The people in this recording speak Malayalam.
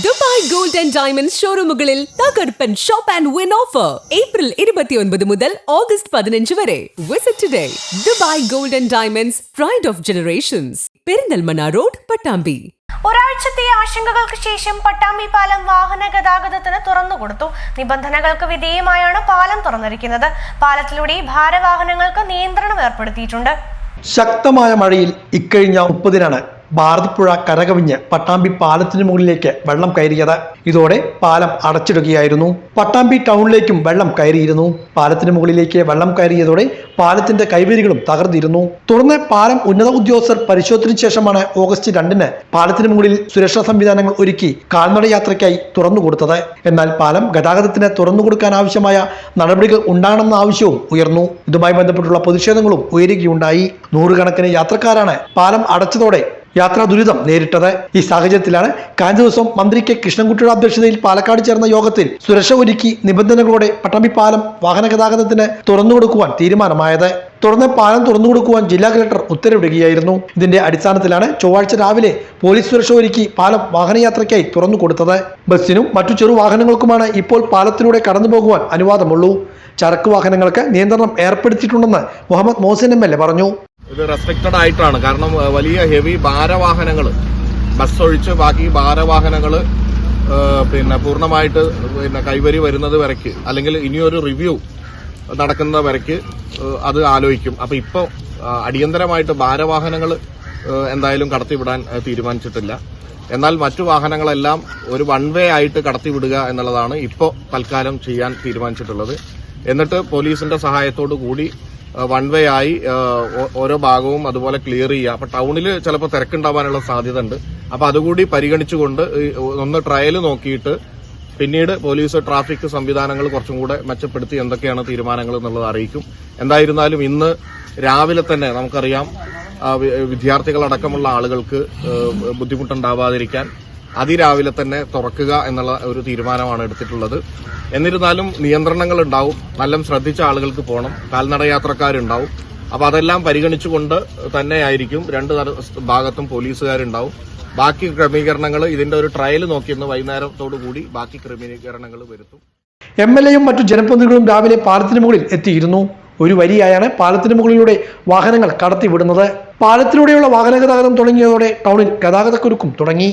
ദുബായ് ഗോൾഡ് ആൻഡ് ഡയമണ്ട് ഷോറൂമുകളിൽ തകർപ്പൻ shop and win offer. April ഇരുപത്തിയൊൻപത് മുതൽ ഓഗസ്റ്റ് പതിനഞ്ച് വരെ. Visit today Dubai gold and diamonds pride of generations Perinthalmanna road Pattambi. ഒരാഴ്ചത്തെ ആശങ്കകൾക്ക് ശേഷം പട്ടാമ്പി പാലം വാഹന ഗതാഗതത്തിന് തുറന്നുകൊടുത്തു നിബന്ധനകൾക്ക് വിധേയമായാണ് പാലം തുറന്നിരിക്കുന്നത്. പാലത്തിലൂടെ ഭാരവാഹനങ്ങൾക്ക് നിയന്ത്രണം ഏർപ്പെടുത്തിയിട്ടുണ്ട്. ശക്തമായ മഴയിൽ ഇക്കഴിഞ്ഞ മുപ്പതിനാണ് ഭാരതപ്പുഴ കരകവിഞ്ഞ് പട്ടാമ്പി പാലത്തിന് മുകളിലേക്ക് വെള്ളം കയറിയത്. ഇതോടെ പാലം അടച്ചിടുകയായിരുന്നു. പട്ടാമ്പി ടൗണിലേക്കും വെള്ളം കയറിയിരുന്നു. പാലത്തിന് മുകളിലേക്ക് വെള്ളം കയറിയതോടെ പാലത്തിന്റെ കൈവരികളും തകർന്നിരുന്നു. തുടർന്ന് പാലം ഉന്നത ഉദ്യോഗസ്ഥർ പരിശോധനയ്ക്ക് ശേഷമാണ് ഓഗസ്റ്റ് രണ്ടിന് പാലത്തിന് മുകളിൽ സുരക്ഷാ സംവിധാനങ്ങൾ ഒരുക്കി കാൽനട യാത്രയ്ക്കായി തുറന്നുകൊടുത്തത് എന്നാൽ പാലം ഗതാഗതത്തിന് തുറന്നുകൊടുക്കാൻ ആവശ്യമായ നടപടികൾ ഉണ്ടാകണമെന്ന ആവശ്യവും ഉയർന്നു. ഇതുമായി ബന്ധപ്പെട്ടുള്ള പ്രതിഷേധങ്ങളും ഉയരുകയുണ്ടായി. നൂറുകണക്കിന് യാത്രക്കാരാണ് പാലം അടച്ചതോടെ യാത്രാ ദുരിതം നേരിട്ടത്. ഈ സാഹചര്യത്തിലാണ് കഴിഞ്ഞ ദിവസം മന്ത്രി കെ കൃഷ്ണൻകുട്ടിയുടെ അധ്യക്ഷതയിൽ പാലക്കാട് ചേർന്ന യോഗത്തിൽ സുരക്ഷ ഒരുക്കി നിബന്ധനകളോടെ പട്ടാമ്പി പാലം വാഹന ഗതാഗതത്തിന് തുറന്നുകൊടുക്കുവാൻ തീരുമാനമായത്. തുടർന്ന് പാലം തുറന്നുകൊടുക്കുവാൻ ജില്ലാ കളക്ടർ ഉത്തരവിടുകയായിരുന്നു. ഇതിന്റെ അടിസ്ഥാനത്തിലാണ് ചൊവ്വാഴ്ച രാവിലെ പോലീസ് സുരക്ഷ ഒരുക്കി പാലം വാഹനയാത്രയ്ക്കായി തുറന്നു കൊടുത്തത്. ബസ്സിനും മറ്റു ചെറു വാഹനങ്ങൾക്കുമാണ് ഇപ്പോൾ പാലത്തിലൂടെ കടന്നു പോകുവാൻ അനുവാദമുള്ളൂ. ചരക്ക് വാഹനങ്ങൾക്ക് നിയന്ത്രണം ഏർപ്പെടുത്തിയിട്ടുണ്ടെന്ന് മുഹമ്മദ് മോഹസിൻ എ പറഞ്ഞു. ഇത് റെസ്ട്രിക്റ്റഡ് ആയിട്ടാണ്. കാരണം വലിയ ഹെവി ഭാരവാഹനങ്ങൾ ബസ് ഒഴിച്ച് ബാക്കി ഭാരവാഹനങ്ങൾ പിന്നെ പൂർണമായിട്ട് പിന്നെ കൈവരി വരുന്നത് വരയ്ക്ക്. അല്ലെങ്കിൽ ഇനിയൊരു റിവ്യൂ നടക്കുന്ന വരയ്ക്ക് അത് ആലോചിക്കും. അപ്പം ഇപ്പോൾ അടിയന്തരമായിട്ട് ഭാരവാഹനങ്ങൾ എന്തായാലും കടത്തിവിടാൻ തീരുമാനിച്ചിട്ടില്ല. എന്നാൽ മറ്റു വാഹനങ്ങളെല്ലാം ഒരു വൺ വേ ആയിട്ട് കടത്തിവിടുക എന്നുള്ളതാണ് ഇപ്പോൾ തൽക്കാലം ചെയ്യാൻ തീരുമാനിച്ചിട്ടുള്ളത്. എന്നിട്ട് പോലീസിന്റെ സഹായത്തോടു കൂടി വൺ വേ ആയി ഓരോ ഭാഗവും അതുപോലെ ക്ലിയർ ചെയ്യുക. അപ്പൊ ടൗണിൽ ചിലപ്പോൾ തിരക്കുണ്ടാവാനുള്ള സാധ്യത ഉണ്ട് അപ്പൊ അതുകൂടി പരിഗണിച്ചുകൊണ്ട് ഒന്ന് ട്രയൽ നോക്കിയിട്ട് പിന്നീട് പോലീസ് ട്രാഫിക് സംവിധാനങ്ങൾ കുറച്ചും കൂടെ മെച്ചപ്പെടുത്തി എന്തൊക്കെയാണ് തീരുമാനങ്ങൾ എന്നുള്ളത് അറിയിക്കും. എന്തായിരുന്നാലും ഇന്ന് രാവിലെ തന്നെ നമുക്കറിയാം വിദ്യാർത്ഥികളടക്കമുള്ള ആളുകൾക്ക് ബുദ്ധിമുട്ടുണ്ടാവാതിരിക്കാൻ അതിരാവിലെ തന്നെ തുറക്കുക എന്നുള്ള ഒരു തീരുമാനമാണ് എടുത്തിട്ടുള്ളത്. എന്നിരുന്നാലും നിയന്ത്രണങ്ങൾ ഉണ്ടാവും. നല്ല ശ്രദ്ധിച്ച ആളുകൾക്ക് പോകണം കാൽനട യാത്രക്കാരുണ്ടാവും അപ്പൊ അതെല്ലാം പരിഗണിച്ചുകൊണ്ട് തന്നെയായിരിക്കും രണ്ട് ഭാഗത്തും പോലീസുകാരുണ്ടാവും. ബാക്കി ക്രമീകരണങ്ങൾ ഇതിന്റെ ഒരു ട്രയൽ നോക്കിയെന്ന് വൈകുന്നേരത്തോടു കൂടി ബാക്കി ക്രമീകരണങ്ങൾ വരുത്തും. എം എൽ എയും മറ്റു ജനപ്രതിനിധികളും രാവിലെ പാലത്തിന് മുകളിൽ എത്തിയിരുന്നു. ഒരു വരിയായാണ് പാലത്തിന് മുകളിലൂടെ വാഹനങ്ങൾ കടത്തിവിടുന്നത്. പാലത്തിലൂടെയുള്ള വാഹന ഗതാഗതം തുടങ്ങിയതോടെ ടൗണിൽ ഗതാഗതക്കുരുക്കും തുടങ്ങി.